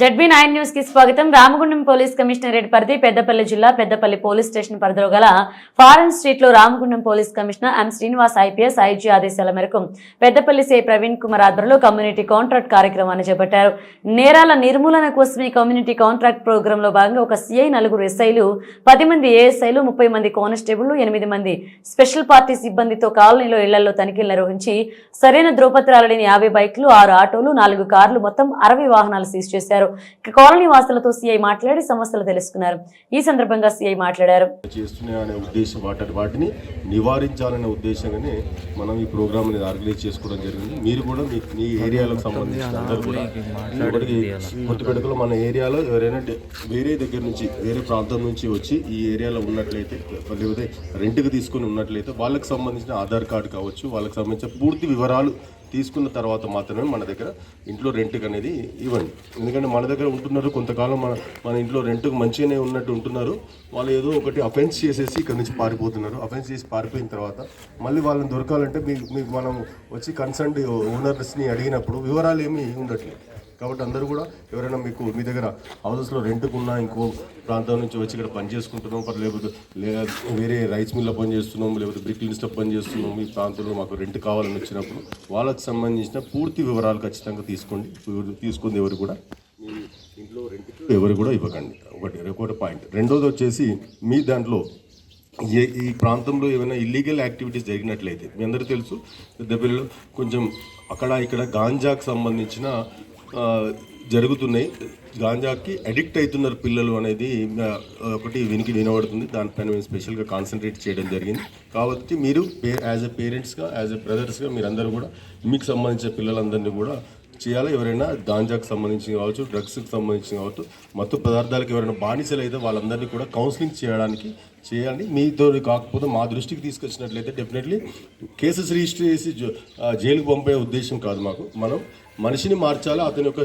ZB nine న్యూస్కి స్వాగతం. Ramagundam police commissionerate పరిధి పెద్దపల్లి జిల్లా పెద్దపల్లి పోలీస్ స్టేషన్ పరిధిలో గల ఫారెన్ స్ట్రీట్లో Ramagundam police commissioner M Srinivas IPS IG ఆదేశాల మేరకు పెద్దపల్లి సే ప్రవీణ్ కుమార్ ఆధ్వర్యంలో కమ్యూనిటీ కాంట్రాక్ట్ కార్యక్రమాన్ని చేపట్టారు. నేరాల నిర్మూలన కోసం ఈ కమ్యూనిటీ కాంట్రాక్ట్ ప్రోగ్రామ్లో భాగంగా ఒక సిఐ నలుగురు ఎస్ఐలు పది మంది ఏఎస్ఐలు ముప్పై మంది కానిస్టేబుల్ ఎనిమిది మంది స్పెషల్ పార్టీ సిబ్బందితో కాలనీలో ఇళ్ళలో తనిఖీలు నిర్వహించి సరైన ధ్రువపత్రాలు లేని యాభై బైక్లు ఆరు ఆటోలు నాలుగు కార్లు మొత్తం అరవై వాహనాలు సీజ్ చేశారు. ఇక కాలనీ వాసులతో సీఐ మాట్లాడి సమస్యలు తెలుసుకున్నారు. ఈ సందర్భంగా సీఐ మాట్లాడారు. చేస్తున్నాయి అనే ఉద్దేశం వాటి వాటిని నివారించాలనే ఉద్దేశంగానే మనం ఈ ప్రోగ్రామ్ అనేది ఆర్గనైజ్ చేసుకోవడం జరిగింది. మీరు కూడా మీ మీ ఏరియాలకు సంబంధించిన అందరూ కూడా గుర్తుపెట్టుకలో మన ఏరియాలో ఎవరైనా వేరే దగ్గర నుంచి వేరే ప్రాంతం నుంచి వచ్చి ఈ ఏరియాలో ఉన్నట్లయితే లేకపోతే రెంట్కి తీసుకుని ఉన్నట్లయితే వాళ్ళకి సంబంధించిన ఆధార్ కార్డు కావచ్చు వాళ్ళకి సంబంధించిన పూర్తి వివరాలు తీసుకున్న తర్వాత మాత్రమే మన దగ్గర ఇంట్లో రెంట్కి అనేది ఇవ్వండి. ఎందుకంటే మన దగ్గర ఉంటున్నారు కొంతకాలం మన మన ఇంట్లో రెంట్కి మంచిగానే ఉన్నట్టు ఉంటున్నారు. వాళ్ళు ఏదో ఒకటి అఫెన్స్ చేసేసి ఇక్కడ నుంచి పారిపోతున్నారు. అఫెన్స్ చేసి పారిపోయిన తర్వాత మళ్ళీ వాళ్ళని దొరకాలంటే మీకు మీకు మనం వచ్చి కన్సర్న్ ఓనర్స్ని అడిగినప్పుడు వివరాలు ఏమీ ఉండట్లేదు. కాబట్టి అందరూ కూడా ఎవరైనా మీకు మీ దగ్గర హౌసెస్లో రెంట్కు ఉన్నా ఇంకో ప్రాంతం నుంచి వచ్చి ఇక్కడ పని చేసుకుంటున్నాం పర్ లేకపోతే లేదా వేరే రైస్ మిల్లో పని చేస్తున్నాం లేకపోతే బ్రిక్ లిన్స్లో పని చేస్తున్నాం మీ ప్రాంతంలో మాకు రెంట్ కావాలని వచ్చినప్పుడు వాళ్ళకి సంబంధించిన పూర్తి వివరాలు ఖచ్చితంగా తీసుకోండి. తీసుకుంది ఎవరు కూడా ఇంట్లో రెంట్కి ఎవరు కూడా ఇవ్వకండి. ఒకటి ఒకటి పాయింట్ రెండోది వచ్చేసి మీ దాంట్లో ఏ ఈ ప్రాంతంలో ఏమైనా ఇల్లీగల్ యాక్టివిటీస్ జరిగినట్లయితే మీ అందరూ తెలుసు పెద్దపల్లిలో కొంచెం అక్కడ ఇక్కడ గాంజాకు సంబంధించిన జరుగుతున్నాయి. గాంజాకి అడిక్ట్ అవుతున్నారు పిల్లలు అనేది ఒకటి వినికి వినబడుతుంది. దానిపైన మేము స్పెషల్గా కాన్సన్ట్రేట్ చేయడం జరిగింది. కాబట్టి మీరు యాజ్ ఎ పేరెంట్స్గా యాజ్ ఎ బ్రదర్స్గా మీరందరూ కూడా మీకు సంబంధించిన పిల్లలందరినీ కూడా చేయాలి. ఎవరైనా గాంజాకు సంబంధించి కావచ్చు డ్రగ్స్కి సంబంధించి కావచ్చు మత్తు పదార్థాలకు ఎవరైనా బానిసలు అయితే వాళ్ళందరినీ కూడా కౌన్సిలింగ్ చేయడానికి చేయాలి. మీతో కాకపోతే మా దృష్టికి తీసుకొచ్చినట్లయితే డెఫినెట్లీ కేసెస్ రిజిస్టర్ చేసి జ- జైలుకు పంపే ఉద్దేశం కాదు మాకు. మనం మనిషిని మార్చాలి అతని యొక్క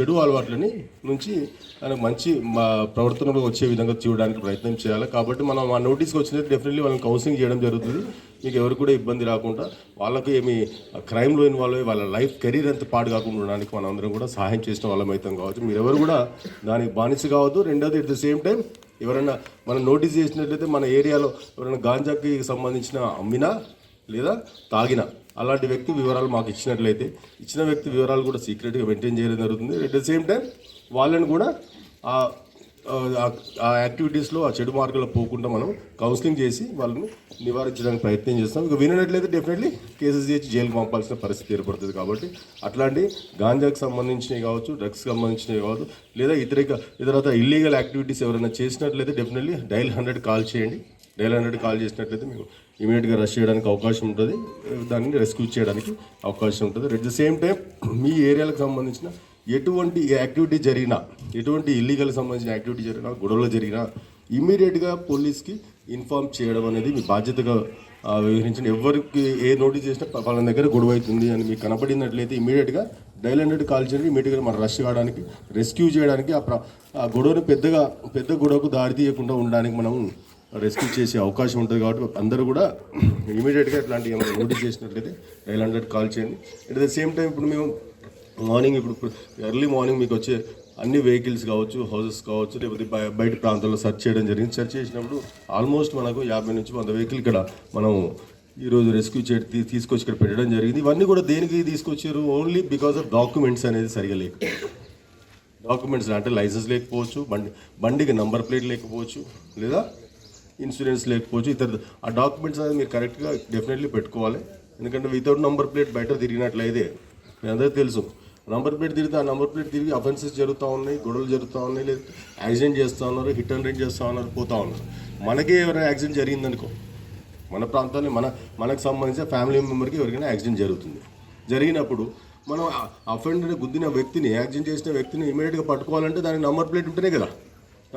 చెడు అలవాట్లని నుంచి తనకు మంచి మా ప్రవర్తనలో వచ్చే విధంగా చూడడానికి ప్రయత్నం చేయాలి. కాబట్టి మనం ఆ నోటీస్కి వచ్చినట్టు డెఫినెట్లీ వాళ్ళని కౌన్సిలింగ్ చేయడం జరుగుతుంది. మీకు ఎవరు కూడా ఇబ్బంది రాకుండా వాళ్ళకు ఏమి క్రైమ్లో ఇన్వాల్వ్ అయ్యి వాళ్ళ లైఫ్ కెరీర్ అంత పాడు కాకుండా ఉండడానికి మనందరం అందరం కూడా సహాయం చేసిన వాళ్ళం అవుతాం కావచ్చు. మీరు ఎవరు కూడా దానికి బానిస కావద్దు. రెండోది ఎట్ ద సేమ్ టైం ఎవరైనా మనం నోటీస్ చేసినట్లయితే మన ఏరియాలో ఎవరైనా గాంజాకి సంబంధించిన అమ్మినా లేదా తాగిన అలాంటి వ్యక్తి వివరాలు మాకు ఇచ్చినట్లయితే ఇచ్చిన వ్యక్తి వివరాలు కూడా సీక్రెట్గా మెయింటైన్ చేయడం జరుగుతుంది. ఎట్ ద సేమ్ టైం వాళ్ళని కూడా ఆ యాక్టివిటీస్లో ఆ చెడు మార్గంలో పోకుండా మనం కౌన్సిలింగ్ చేసి వాళ్ళని నివారించడానికి ప్రయత్నం చేస్తాం. ఇక వినట్లయితే డెఫినెట్లీ కేసెస్ చేసి జైలుకి పంపాల్సిన పరిస్థితి ఏర్పడుతుంది కాబట్టి అట్లాంటి గాంజాకి సంబంధించినవి కావచ్చు డ్రగ్స్కి సంబంధించినవి కావచ్చు లేదా ఇతర ఇతరత ఇల్లీగల్ యాక్టివిటీస్ ఎవరైనా చేసినట్లయితే డెఫినెట్లీ డైల్ హండ్రెడ్ కాల్ చేయండి. డైల్ హండ్రెడ్ కాల్ చేసినట్లయితే మేము ఇమీడియట్గా రష్ చేయడానికి అవకాశం ఉంటుంది. దాన్ని రెస్క్యూ చేయడానికి అవకాశం ఉంటుంది. అట్ ద సేమ్ టైం మీ ఏరియాలకు సంబంధించిన ఎటువంటి యాక్టివిటీ జరిగినా ఎటువంటి ఇల్లీగల్ సంబంధించిన యాక్టివిటీ జరిగినా గొడవలు జరిగినా ఇమీడియట్గా పోలీస్కి ఇన్ఫార్మ్ చేయడం అనేది మీ బాధ్యతగా వ్యవహరించిన ఎవరికి ఏ నోటీస్ చేసినా వాళ్ళ దగ్గర గొడవ అవుతుంది అని మీకు కనపడినట్లయితే ఇమీడియట్గా డైల్ హండ్రెడ్ కాల్ చేయండి. ఇమీడియట్గా మనం రష్ కావడానికి రెస్క్యూ చేయడానికి ఆ ప్ర ఆ గొడవను పెద్దగా పెద్ద గొడవకు దారి తీయకుండా ఉండడానికి మనం రెస్క్యూ చేసే అవకాశం ఉంటుంది కాబట్టి అందరూ కూడా ఇమీడియట్గా ఇట్లాంటి ఏమైనా నోటీస్ చేసినట్లయితే డైల్ హండ్రెడ్ కాల్ చేయండి. అట్ ద సేమ్ టైం ఇప్పుడు మేము మార్నింగ్ ఇప్పుడు ఎర్లీ మార్నింగ్ మీకు వచ్చే అన్ని వెహికల్స్ కావచ్చు హౌసెస్ కావచ్చు లేకపోతే బయట ప్రాంతాల్లో సెర్చ్ చేయడం జరిగింది. సెర్చ్ చేసినప్పుడు ఆల్మోస్ట్ మనకు యాభై నుంచి వంద వెహికల్ ఇక్కడ మనం ఈరోజు రెస్క్యూ చేసి తీసుకొచ్చి ఇక్కడ పెట్టడం జరిగింది. ఇవన్నీ కూడా దేనికి తీసుకొచ్చారు? ఓన్లీ బికాస్ ఆఫ్ డాక్యుమెంట్స్ అనేది సరిగా లేక డాక్యుమెంట్స్ అంటే లైసెన్స్ లేకపోవచ్చు బండి బండికి నంబర్ ప్లేట్ లేకపోవచ్చు లేదా ఇన్సూరెన్స్ లేకపోవచ్చు ఇతర ఆ డాక్యుమెంట్స్ అనేది మీరు కరెక్ట్గా డెఫినెట్లీ పెట్టుకోవాలి. ఎందుకంటే వితౌట్ నంబర్ ప్లేట్ బయట తిరిగినట్లయితే మీ అందరికీ తెలుసు. నంబర్ ప్లేట్ తిరిగితే ఆ నంబర్ ప్లేట్ తిరిగి అఫెన్సెస్ జరుగుతూ ఉన్నాయి గొడవలు జరుగుతూ ఉన్నాయి లేదా యాక్సిడెంట్ చేస్తూ ఉన్నారు హిట్ అండ్ రన్ చేస్తూ ఉన్నారు పోతూ ఉన్నారు. మనకే ఎవరైనా యాక్సిడెంట్ జరిగిందనుకో మన ప్రాంతాన్ని మన మనకు సంబంధించిన ఫ్యామిలీ మెంబర్కి ఎవరికైనా యాక్సిడెంట్ జరుగుతుంది. జరిగినప్పుడు మనం అఫెండర్ గుద్దిన వ్యక్తిని యాక్సిడెంట్ చేసిన వ్యక్తిని ఇమీడియట్గా పట్టుకోవాలంటే దానికి నంబర్ ప్లేట్ ఉంటేనే కదా.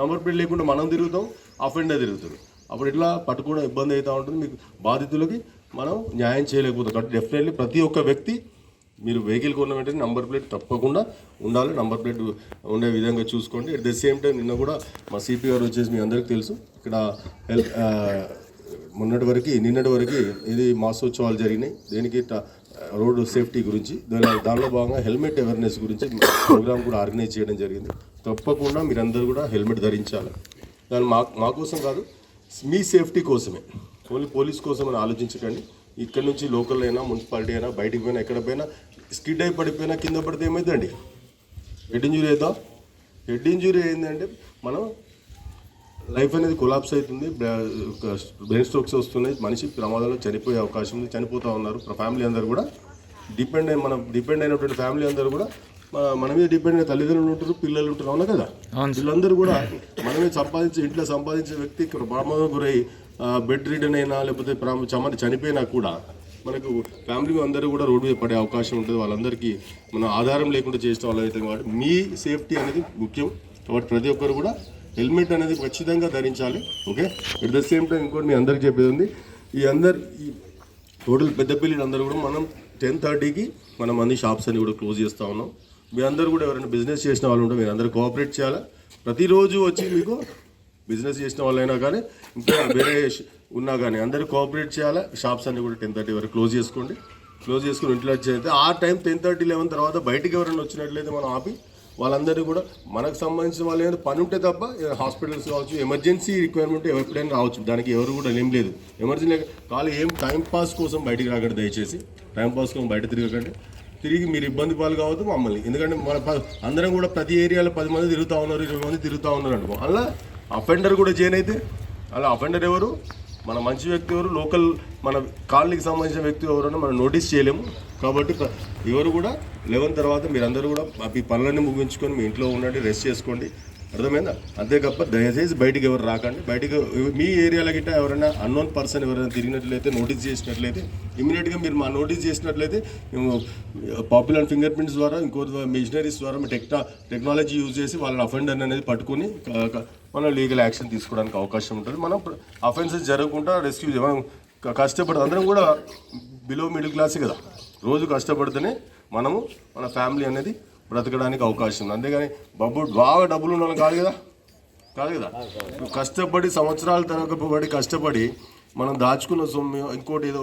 నంబర్ ప్లేట్ లేకుండా మనం తిరుగుతాం అఫెండర్ తిరుగుతుంది అప్పుడు ఇట్లా పట్టుకోవడం ఇబ్బంది అవుతూ ఉంటుంది. మీకు బాధితులకి మనం న్యాయం చేయలేకపోతాం. కాబట్టి డెఫినెట్లీ ప్రతి ఒక్క వ్యక్తి మీరు వెహికల్ కొన్న వెంటనే నంబర్ ప్లేట్ తప్పకుండా ఉండాలి. నంబర్ ప్లేట్ ఉండే విధంగా చూసుకోండి. అట్ ద సేమ్ టైం నిన్న కూడా మా సిపిఆర్ వచ్చేసి మీ అందరికీ తెలుసు. ఇక్కడ హెల్ప్ మొన్నటి వరకు నిన్నటి వరకు ఇది మాసోత్సవాలు జరిగినాయి. దేనికి రోడ్డు సేఫ్టీ గురించి దాని దానిలో భాగంగా హెల్మెట్ అవేర్నెస్ గురించి ప్రోగ్రామ్ కూడా ఆర్గనైజ్ చేయడం జరిగింది. తప్పకుండా మీరందరూ కూడా హెల్మెట్ ధరించాలి. దాని మా మా కోసం కాదు మీ సేఫ్టీ కోసమే. ఓన్లీ పోలీస్ కోసం అని ఆలోచించకండి. ఇక్కడ నుంచి లోకల్ అయినా మున్సిపాలిటీ అయినా బయటికి పోయినా ఎక్కడ పోయినా స్కిడ్ అయి పడిపోయినా కింద పడితే ఏమైందండి హెడ్ ఇంజురీ అవుతాం. హెడ్ ఇంజురీ ఏంటంటే మనం లైఫ్ అనేది కొలాప్స్ అవుతుంది. బ్రెయిన్ స్ట్రోక్స్ వస్తున్నాయి. మనిషి ప్రమాదంలో చనిపోయే అవకాశం ఉంది. చనిపోతూ ఉన్నారు. ఫ్యామిలీ అందరూ కూడా డిపెండ్ అయిన మనం డిపెండ్ అయినటువంటి ఫ్యామిలీ అందరూ కూడా మన- మీద డిపెండ్ అయిన తల్లిదండ్రులు ఉంటారు పిల్లలు ఉంటారు. అవునా కదా? వీళ్ళందరూ కూడా మనమే సంపాదించే ఇంట్లో సంపాదించే వ్యక్తి ఇక్కడ ప్రమాదం గురై బెడ్ రిడన్ అయినా లేకపోతే చమని చనిపోయినా కూడా మనకు ఫ్యామిలీ అందరూ కూడా రోడ్డు మీద పడే అవకాశం ఉంటుంది. వాళ్ళందరికీ మన ఆధారం లేకుండా చేసిన వాళ్ళు కాబట్టి మీ సేఫ్టీ అనేది ముఖ్యం. కాబట్టి ప్రతి ఒక్కరు కూడా హెల్మెట్ అనేది ఖచ్చితంగా ధరించాలి. Okay? At the same time ఇంకోటి మీ అందరికి చెప్పేది ఉంది. ఈ అందరు ఈ టోటల్ పిల్లలు అందరూ కూడా మనం టెన్ థర్టీకి మనం అన్ని షాప్స్ అన్ని కూడా క్లోజ్ చేస్తూ ఉన్నాం. మీ అందరూ కూడా ఎవరైనా బిజినెస్ చేసిన వాళ్ళు ఉంటే మీరు అందరూ కోఆపరేట్ చేయాలా? ప్రతిరోజు వచ్చి మీకు బిజినెస్ చేసిన వాళ్ళైనా కానీ ఇంకా వేరే ఉన్నా కానీ అందరూ కోఆపరేట్ చేయాలి? షాప్స్ అన్ని కూడా టెన్ థర్టీ వరకు క్లోజ్ చేసుకోండి. క్లోజ్ చేసుకుని ఇంట్లో వచ్చేది ఆ టైం టెన్ థర్టీ లెవెన్ తర్వాత బయటికి ఎవరైనా వచ్చినట్లయితే మనం ఆపి వాళ్ళందరూ కూడా మనకు సంబంధించిన వాళ్ళు ఏదైనా పని ఉంటే తప్ప హాస్పిటల్స్ కావచ్చు ఎమర్జెన్సీ రిక్వైర్మెంట్ ఎప్పుడైనా రావచ్చు. దానికి ఎవరు కూడా ఏం లేదు. ఎమర్జెన్సీ కాలు ఏం టైం పాస్ కోసం బయటికి రాకండి దయచేసి. టైం పాస్ కోసం బయట తిరగకండి. తిరిగి మీరు ఇబ్బంది పాలు కావద్దు మమ్మల్ని. ఎందుకంటే మన ప- అందరం కూడా ప్రతి ఏరియాలో పది మంది తిరుగుతూ ఉన్నారు ఇరవై మంది తిరుగుతూ ఉన్నారు అనుకో అలా అఫెండర్ కూడా జైన్ అయితే అలా అఫెండర్ ఎవరు? మన మంచి వ్యక్తి ఎవరు? లోకల్ మన కాలనీకి సంబంధించిన వ్యక్తి ఎవరైనా మనం నోటీస్ చేయలేము. కాబట్టి ఎవరు కూడా లెవెన్ తర్వాత మీరందరూ కూడా మీ పనులన్నీ ముగించుకొని మీ ఇంట్లో ఉండండి రెస్ట్ చేసుకోండి. అర్థమైందా? అంతే తప్ప దయచేసి బయటికి ఎవరు రాకండి. బయటికి మీ ఏరియాలో గిట్ట ఎవరైనా అన్నోన్ పర్సన్ ఎవరైనా తిరిగినట్లయితే నోటీస్ చేసినట్లయితే ఇమీడియట్గా మీరు మా నోటీస్ చేసినట్లయితే మేము పాపులర్ ఫింగర్ ప్రింట్స్ ద్వారా ఇంకో మిషనరీస్ ద్వారా మీ టెక్నా టెక్నాలజీ యూజ్ చేసి వాళ్ళని అఫెండర్ అనేది పట్టుకొని మనం లీగల్ యాక్షన్ తీసుకోవడానికి అవకాశం ఉంటుంది. మనం అఫెన్సెస్ జరగకుండా రెస్క్యూ మనం క- కష్టపడి అందరం కూడా బిలో మిడిల్ క్లాసే కదా. రోజు కష్టపడితేనే మనము మన ఫ్యామిలీ అనేది బ్రతకడానికి అవకాశం ఉంది. అంతేగాని బబ్బు బాగా డబ్బులు ఉన్న కాదు కదా. కాదు కదా. కష్టపడి సంవత్సరాల తరగబడి కష్టపడి మనం దాచుకున్న సొమ్ము ఇంకోటి ఏదో